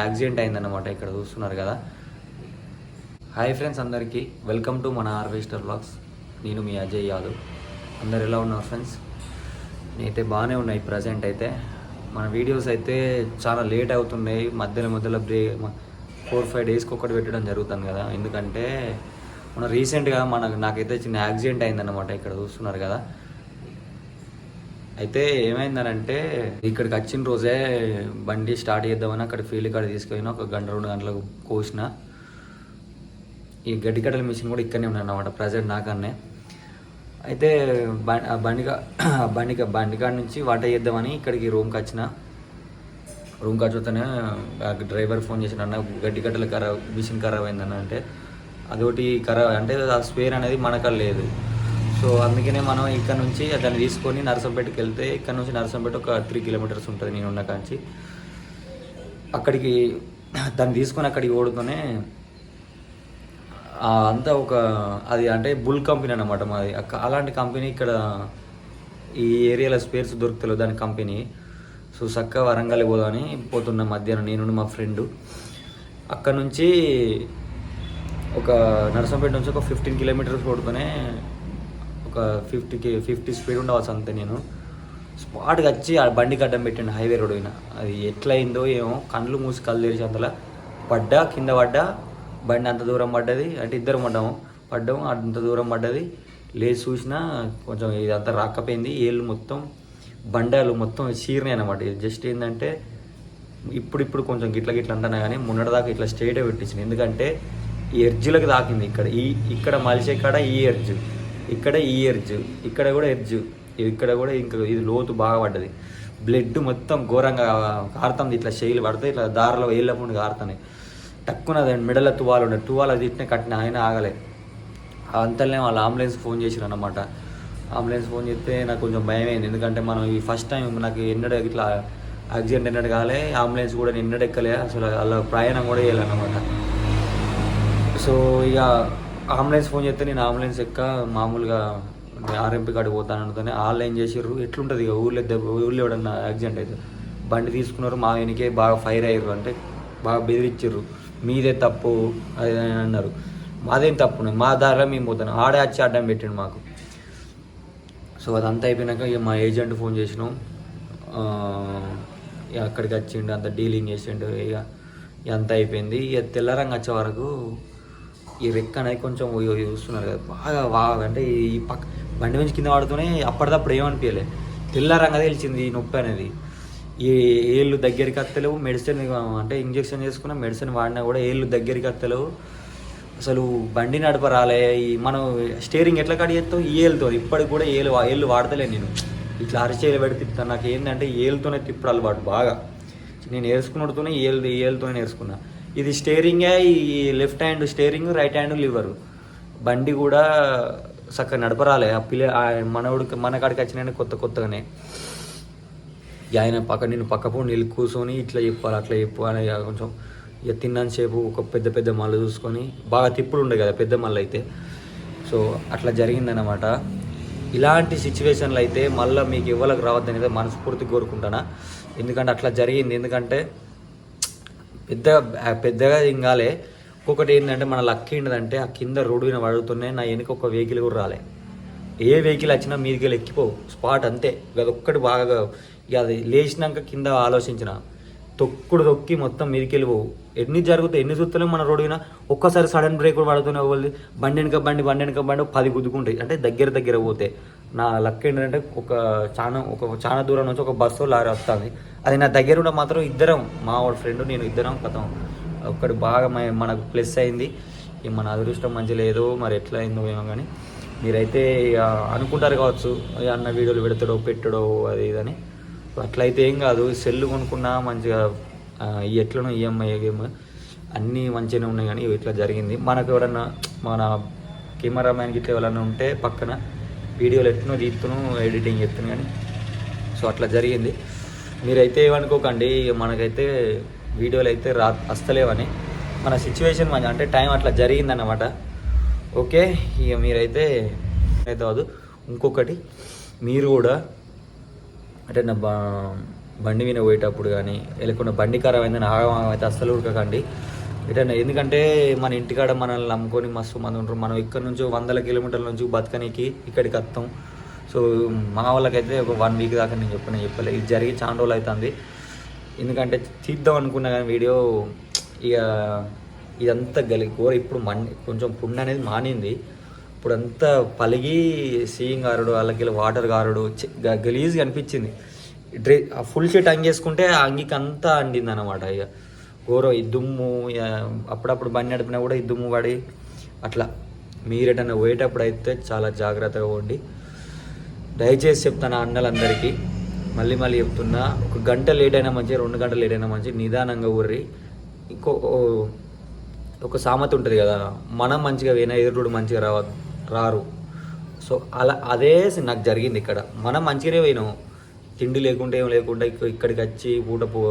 Accident అయిందన్నమాట ఇక్కడ చూస్తున్నారు కదా. హాయ్ ఫ్రెండ్స్ అందరికీ. వెల్కమ్ టు మన హార్వెస్టర్ బ్లాగ్స్. నేను మీ అజయ్ యాదవ్. అందరు ఎలా ఉన్నారు ఫ్రెండ్స్? నేనైతే బాగానే ఉన్నాయి ప్రజెంట్ అయితే. మన వీడియోస్ అయితే చాలా లేట్ అవుతున్నాయి. మధ్యలో మధ్యలో బ్రేక్ ఫోర్ ఫైవ్ డేస్కి ఒకటి పెట్టడం జరుగుతుంది కదా. ఎందుకంటే మన రీసెంట్గా మన నాకైతే చిన్న యాక్సిడెంట్ అయిందన్నమాట ఇక్కడ చూస్తున్నారు కదా. అయితే ఏమైందనంటే ఇక్కడికి వచ్చిన రోజే బండి స్టార్ట్ చేద్దామని అక్కడ ఫీల్డ్ కాడ తీసుకెళ్ళిన ఒక గంట రెండు గంటలకు కోసిన. ఈ గడ్డి కట్టల మిషన్ కూడా ఇక్కడనే ఉన్నాయి అనమాట ప్రజెంట్ నాకన్నే. అయితే బం- బండి బండిగా బండిక బండికాడ నుంచి వంట చేద్దామని ఇక్కడికి రూమ్కి వచ్చిన. రూమ్కి వచ్చుతూనే డ్రైవర్ ఫోన్ చేసిన అన్న గడ్డి కట్టలు ఖరాబ్ మిషన్ ఖరాబ్ అయిందన్న అంటే అదొకటి ఖరాబ్ అంటే ఆ స్పేర్ అనేది మనకల్ లేదు. సో అందుకనే మనం ఇక్కడ నుంచి దాన్ని తీసుకొని నరసంపేటకి వెళ్తే ఇక్కడ నుంచి నరసంపేట ఒక త్రీ కిలోమీటర్స్ ఉంటుంది నేను ఉన్న కాంచి. అక్కడికి దాన్ని తీసుకొని అక్కడికి ఓడుతూనే అంతా ఒక అది అంటే బుల్ కంపెనీ అనమాట మాది. అలాంటి కంపెనీ ఇక్కడ ఈ ఏరియాలో స్పేర్స్ దొరుకుతలేదు దాని కంపెనీ. సో చక్కగా వరంగల్ పోదామని పోతున్నా మధ్యాహ్నం నేను మా ఫ్రెండ్. అక్కడ నుంచి ఒక నరసంపేట నుంచి ఒక ఫిఫ్టీన్ కిలోమీటర్స్ కొడుతూనే ఒక ఫిఫ్టీకి ఫిఫ్టీ స్పీడ్ ఉండవచ్చు అంతే నేను. స్పాట్కి వచ్చి ఆ బండి గడ్డం పెట్టండి హైవే రోడ్ పోయిన. అది ఎట్లయిందో ఏమో కళ్ళు మూసి కళ్ళు తెరిచి అంతలా పడ్డా కింద పడ్డా బండి అంత దూరం పడ్డది అంటే ఇద్దరం పడ్డాము. పడ్డాము అంత దూరం పడ్డది. లేచి చూసినా కొంచెం ఇదంతా రాకపోయింది. ఏళ్ళు మొత్తం బండాలు మొత్తం చీరినాయి అనమాట జస్ట్ ఏంటంటే ఇప్పుడు ఇప్పుడు కొంచెం గిట్ల గిట్ల అంటున్నా కానీ మొన్నటిదాకా ఇట్లా స్ట్రైటే పెట్టించింది ఎందుకంటే ఈ ఎర్జులకు తాకింది ఇక్కడ. ఈ ఇక్కడ మలిసే కాడ ఈ ఎర్జు ఇక్కడ ఈ ఎర్జ్ ఇక్కడ కూడా ఎర్జ్ ఇక్కడ కూడా ఇంకా ఇది లోతు బాగా పడ్డది. బ్లడ్ మొత్తం ఘోరంగా కారుతుంది ఇట్లా శైలి పడితే ఇట్లా దారిలో వేళ్ళకుండా కారుతున్నాయి టక్కున దాని మిడల తువాలు ఉండే తువాలు అది ఇట్నే కట్టిన ఆయన ఆగలే. అంతలోనే వాళ్ళు అంబులెన్స్ ఫోన్ చేసిరు అనమాట అంబులెన్స్ ఫోన్ చేస్తే నాకు కొంచెం భయం అయింది ఎందుకంటే మనం ఈ ఫస్ట్ టైం నాకు ఎన్నడ ఇట్లా యాక్సిడెంట్ ఎన్నడూ కాలే. అంబులెన్స్ కూడా నేను ఎన్నడూ అసలు అలా ప్రయాణం కూడా చేయాలన్నమాట. సో ఇక అంబులెన్స్ ఫోన్ చేస్తే నేను అంబులెన్స్ ఎక్క మామూలుగా ఆర్ఎంపీ కాడికి పోతాను అనుకుని వాళ్ళు ఏం చేసిర్రు? ఎట్లుంటుంది ఇక ఊళ్ళో దెబ్బ ఊళ్ళో ఎవడన్నా యాక్సిడెంట్ అయితే. బండి తీసుకున్నారు మా వెనకే బాగా ఫైర్ అయ్యారు అంటే బాగా బెదిరించారు మీదే తప్పు అది అన్నారు. మాదేం తప్పు మా దారిలో మేము పోతాను ఆడే వచ్చి అడ్డం పెట్టిండు మాకు. సో అదంతా అయిపోయినాక ఇక మా ఏజెంట్ ఫోన్ చేసినాం. ఇక అక్కడికి వచ్చిండు అంత డీలింగ్ చేసిండు. ఇక ఇక అంతా అయిపోయింది. ఇక తెల్లరంగా వచ్చే వరకు ఈ రెక్క అనేది కొంచెం చూస్తున్నారు కదా బాగా బాగా అంటే ఈ పక్క బండి నుంచి కింద పడుతూనే అప్పటిదప్పుడు ఏమనిపించలే తెల్లరంగా తెలిసింది ఈ నొప్పి అనేది. ఈ ఏళ్ళు దగ్గరికి వస్తలేవు మెడిసిన్ అంటే ఇంజెక్షన్ చేసుకున్న మెడిసిన్ వాడినా కూడా ఏళ్ళు దగ్గరికి వస్తలేవు. అసలు బండి నడప రాలే ఈ మనం స్టీరింగ్ ఎట్లా కట్ చేస్తావు ఈ ఏళ్ళతో ఇప్పటికి కూడా ఏళ్ళు ఏళ్ళు వాడతలే నేను. ఇట్లా అరిచేలు పెడి తిప్పుతాను నాకు ఏంటంటే ఏళ్ళతోనే తిప్పుడు వాడు బాగా. నేను నేర్చుకున్నట్టుతోనే ఏళ్ళు ఏళ్ళతోనే నేర్చుకున్నాను ఇది స్టేరింగే ఈ left hand steering right hand lever బండి కూడా చక్కగా నడపరాలే. ఆ పిల్ల ఆ మనవుడికి మన కాడికి వచ్చిన కొత్త కొత్తగానే. ఇక ఆయన పక్క నేను పక్క పోయి కూర్చొని ఇట్లా చెప్పాలి అట్లా చెప్పు అని కొంచెం ఇక తిన్నాను సేపు ఒక పెద్ద పెద్ద మళ్ళీ చూసుకొని. బాగా తిప్పుడు ఉండే కదా పెద్ద మళ్ళీ అయితే. సో అట్లా జరిగిందనమాట ఇలాంటి సిచ్యువేషన్లు అయితే మళ్ళీ మీకు ఇవ్వలకు రావద్దని మనస్ఫూర్తి కోరుకుంటానా ఎందుకంటే అట్లా జరిగింది. ఎందుకంటే పెద్దగా పెద్దగా ఇంగాలే ఇంకొకటి ఏంటంటే మన లక్ ఏంటంటే ఆ కింద రోడ్డు మీద పడుతున్నాయి నా వెనుక ఒక వెహికల్ కూడా రాలే. ఏ వెహికల్ వచ్చినా మీదికి వెళ్ళి ఎక్కిపోవు. స్పాట్ అంతే. అదొక్కటి బాగా ఇక అది లేచినాక కింద ఆలోచించిన. తొక్కుడు తొక్కి మొత్తం మీదికి వెళ్ళిపోవు ఎన్ని జరుగుతాయి ఎన్ని చూస్తలే మన రోడ్డు మీద. ఒక్కసారి సడన్ బ్రేక్ కూడా పడుతున్నాయి బండి వెనక బండి బండి వెనక బండి పది గుద్దుకుంటాయి. అంటే దగ్గర దగ్గర పోతే. నా లక్ ఏంటంటే ఒక చాలా ఒక చాలా దూరం నుంచి ఒక బస్సు లారీ వస్తుంది. అది నా దగ్గర ఉన్న మాత్రం ఇద్దరం మా వాడు ఫ్రెండ్ నేను ఇద్దరం కథం. ఒకటి బాగా మనకు ప్లస్ అయింది. ఇక మన అదృష్టం మంచి లేదు మరి ఎట్లా అయిందో ఏమో కానీ మీరైతే ఇక అనుకుంటారు కావచ్చు అన్న వీడియోలు పెడతాడో పెట్టడో అది ఇదని. అట్లయితే ఏం కాదు సెల్ కొనుక్కున్నా మంచిగా ఎట్లనో ఈఎంఐ గేమ్ అన్నీ మంచిగానే ఉన్నాయి కానీ ఇట్లా జరిగింది. మనకు ఎవరన్నా మన కెమెరామ్యాన్కి ఇట్లా ఎవరన్నా ఉంటే పక్కన వీడియోలు ఎత్తును తీస్తును ఎడిటింగ్ ఎత్తును కానీ సో అట్లా జరిగింది. మీరైతే ఏమనుకోకండి ఇక మనకైతే వీడియోలు అయితే రా వస్తలేవని మన సిచ్యువేషన్ మన అంటే టైం అట్లా జరిగిందన్నమాట. ఓకే ఇక మీరైతే అయితే కాదు ఇంకొకటి మీరు కూడా అంటే నా బండి మీద పోయేటప్పుడు కానీ లేకుండా బండి ఖరాబ్ అయిందని ఆగమాగం అయితే అస్సలు ఉడకకండి ఎటైనా ఎందుకంటే మన ఇంటికాడ మనల్ని నమ్ముకొని మస్తు మంది ఉంటారు. మనం ఇక్కడ నుంచి వందల కిలోమీటర్ల నుంచి బతకనికి ఇక్కడికి వస్తాం. సో మా వాళ్ళకైతే ఒక వన్ వీక్ దాకా నేను చెప్పిన చెప్పలే. ఇది జరిగి చాలా రోజులు అవుతుంది. ఎందుకంటే తీద్దాం అనుకున్నా కానీ వీడియో ఇక ఇదంతా గలి కూర ఇప్పుడు మన్ కొంచెం పుండు అనేది మానింది. ఇప్పుడు అంతా పలిగి సీయింగ్ గారుడు వాళ్ళకి వాటర్ గారుడు గలీజ్గా అనిపించింది. డ్రె ఆ ఫుల్ షర్ట్ అంగేసుకుంటే ఆ అంగికి అంతా అండింది అనమాట ఇక. ఘోరం ఈ దుమ్ము అప్పుడప్పుడు బండి నడిపినా కూడా ఈ దుమ్ము పడి అట్లా మీరెటన్నా పోయేటప్పుడు అయితే చాలా జాగ్రత్తగా ఉండి దయచేసి చెప్తాను అన్నలందరికీ మళ్ళీ మళ్ళీ చెప్తున్నా ఒక గంట లేట్ అయినా మంచి రెండు గంటలు లేట్ అయినా మంచి నిదానంగా ఊర్రి. ఇంకో ఒక సామెత ఉంటుంది కదా మనం మంచిగా పోయినా ఎదురుడు మంచిగా రావ రారు. సో అలా అదే నాకు జరిగింది ఇక్కడ. మనం మంచిగానే పోయినాం. తిండి లేకుంటే ఏం లేకుండా ఇక్కడికి వచ్చి పూట పో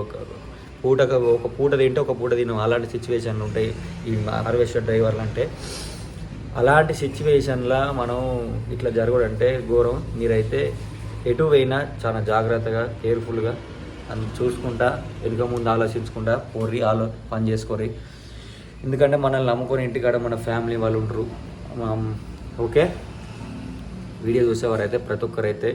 పూటకు ఒక పూట తింటే ఒక పూట తినం అలాంటి సిచ్యువేషన్లు ఉంటాయి. ఈ హార్వెస్టర్ డ్రైవర్లు అంటే అలాంటి సిచ్యువేషన్లో మనం ఇట్లా జరగడంటే ఘోరం. మీరైతే ఎటు పోయినా చాలా జాగ్రత్తగా కేర్ఫుల్గా అని చూసుకుంటా వెనుక ముందు ఆలోచించుకుంటా పోర్రి ఆలో పని చేసుకోరి ఎందుకంటే మనల్ని నమ్ముకొని ఇంటికాడ మన ఫ్యామిలీ వాళ్ళు ఉంటారు. ఓకే? వీడియో చూసేవారైతే ప్రతి ఒక్కరైతే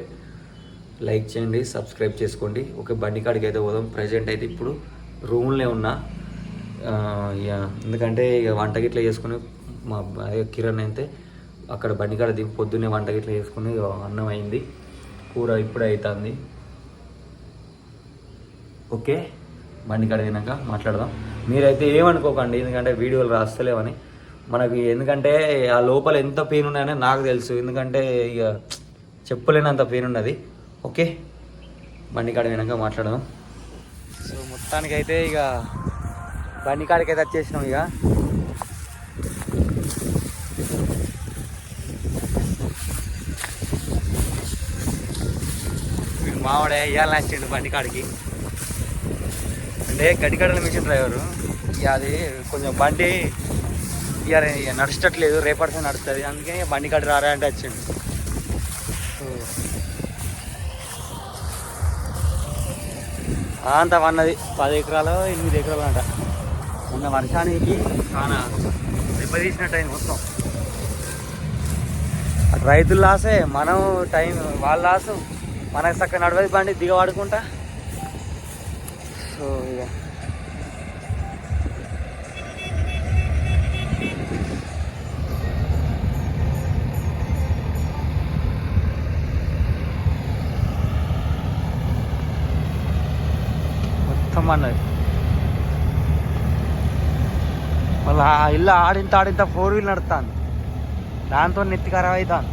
లైక్ చేయండి సబ్స్క్రైబ్ చేసుకోండి. ఓకే బండి కాడికి అయితే పోదాం. ప్రజెంట్ అయితే ఇప్పుడు రూమ్లోనే ఉన్నా ఇక ఎందుకంటే ఇక వంట గిట్ల చేసుకుని మా భార్య కిరణ్ అయితే అక్కడ బండి కాడ దిగి పొద్దున్నే వంట గిట్ల చేసుకుని అన్నం అయింది. కూర ఇప్పుడే అవుతుంది ఓకే? బండికాడ తినాక మాట్లాడదాం. మీరైతే ఏమనుకోకండి ఎందుకంటే వీడియోలు రాస్తలేవని. మనకి ఎందుకంటే ఆ లోపల ఎంత పెయిన్ ఉన్నాయని నాకు తెలుసు. ఎందుకంటే ఇక చెప్పలేనంత పెయిన్ ఉన్నది. ఓకే? బండి కాడ మాట్లాడదాం. మొత్తానికైతే ఇక బండి కాడికి వచ్చేసినాం ఇక. వీడు మావాడే ఇవ్వాలని వచ్చిండు బండి కాడికి. అంటే గడికడల మిషన్ డ్రైవరు. ఇక అది కొంచెం బండి ఇక ఇక రేపటితో నడుస్తుంది. అందుకని బండి కాడి రారా అంటే వచ్చిండు. అంత వన్నది పది ఎకరాలు ఎనిమిది ఎకరాలు అంట. మొన్న వర్షానికి చాలా దెబ్బతీసినట్టు అయింది మొత్తం. అటు రైతులు లాసే మనం టైం వాళ్ళ లాసు. మనకు చక్కగా నడవది బండి దిగబడుకుంటా. సో ఇక అన్నది మళ్ళీ ఆ ఇల్లు ఆడింత ఆడింత ఫోర్ వీల్ నడుస్తాను దాంతో నెత్తి ఖరాబ్ అవుతాను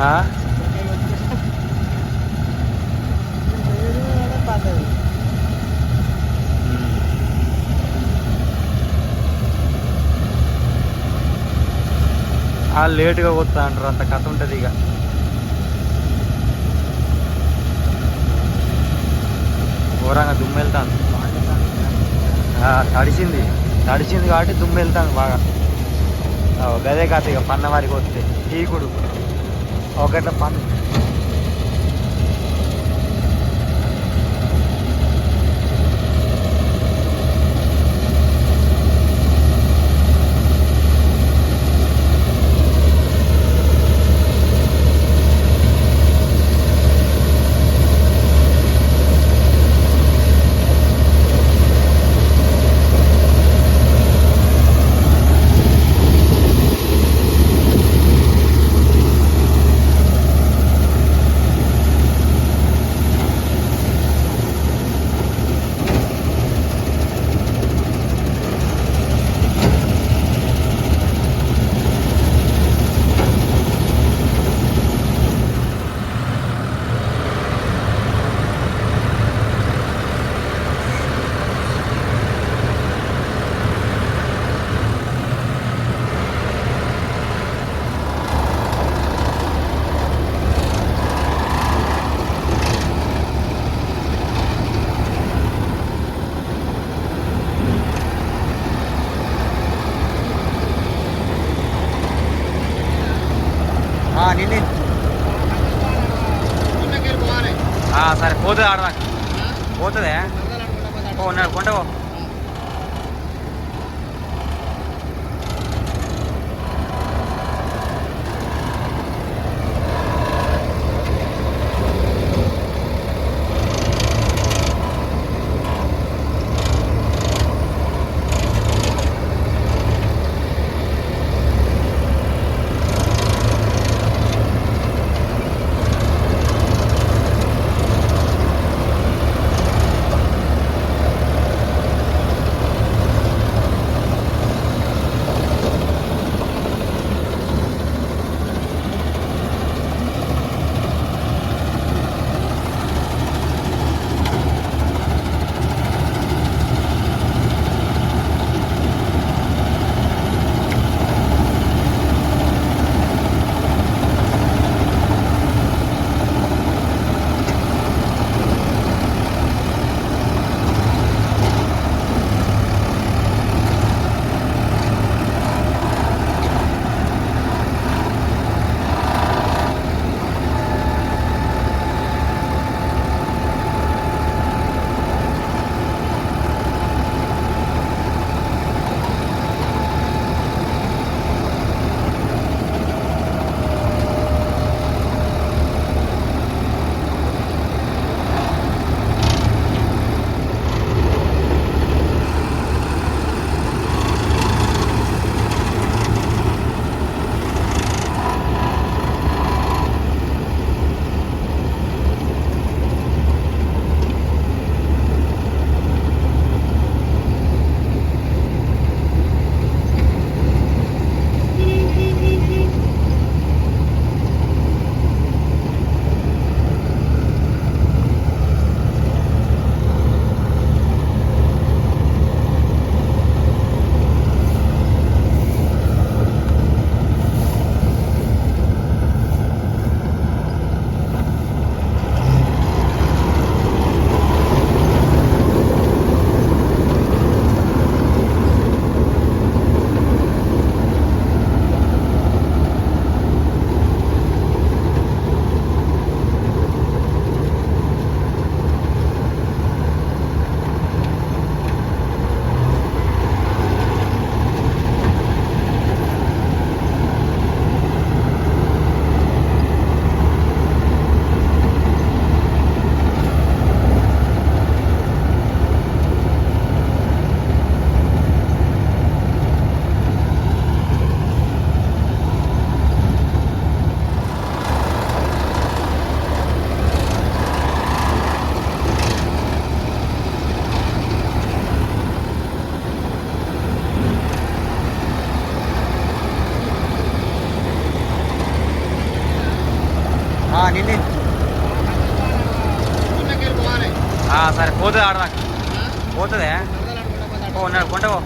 ఆ? ఆ లేటుగా పోతా అంటారు అంత కథ ఉంటుంది ఇక. ఘోరంగా దుమ్ము వెళ్తాను తడిసింది. తడిసింది కాబట్టి దుమ్ము వెళ్తాను బాగా గదే కాదు ఇక పన్న వారికి వస్తే టీకుడు ఒకట్ల పన్ను పోతుంది ఆడదాకా పోతుందే ఓ ఉన్నాడు నిన్నే. సరే పోతుంది ఆడదాకా. పోతుందే? ఓ ఉన్నాడు పో.